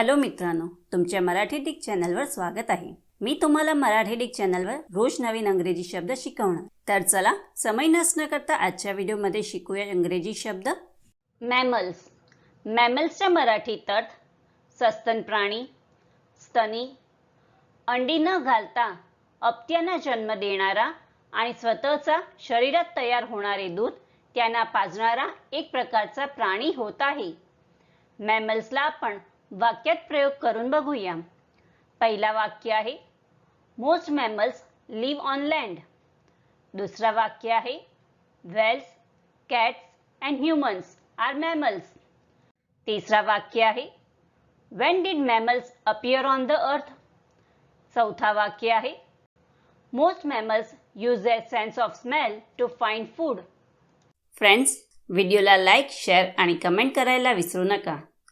Hello मित्रांनो तुमच्या Marathi Dick चॅनलवर स्वागत आहे. मी तुम्हाला मराठी डिक चॅनलवर रोज नवीन अंग्रेजी शब्द शिकवणार. तर चला समय नसणं करता आजच्या व्हिडिओमध्ये शिकूया इंग्रजी शब्द. मॅमल्स. मॅमल्सच्या मराठीत अर्थ सस्तन प्राणी स्तनी अंडी न घालता अपत्यांना जन्म देणारा आणि स्वतःचा शरीरात तयार होणारे दूध त्यांना पाजणारा एक प्रकारचा प्राणी होत आहे. मॅमल्सला आपण वाक्यात प्रयोग करून बघूया. पहिला वाक्य आहे most mammals live on land दुसरा वाक्य आहे whales cats and humans are mammals तिसरा वाक्य आहे when did mammals appear on the earth चौथा वाक्य आहे most mammals use a sense of smell to find food friends व्हिडिओला लाईक शेअर आणि कमेंट करायला विसरू नका.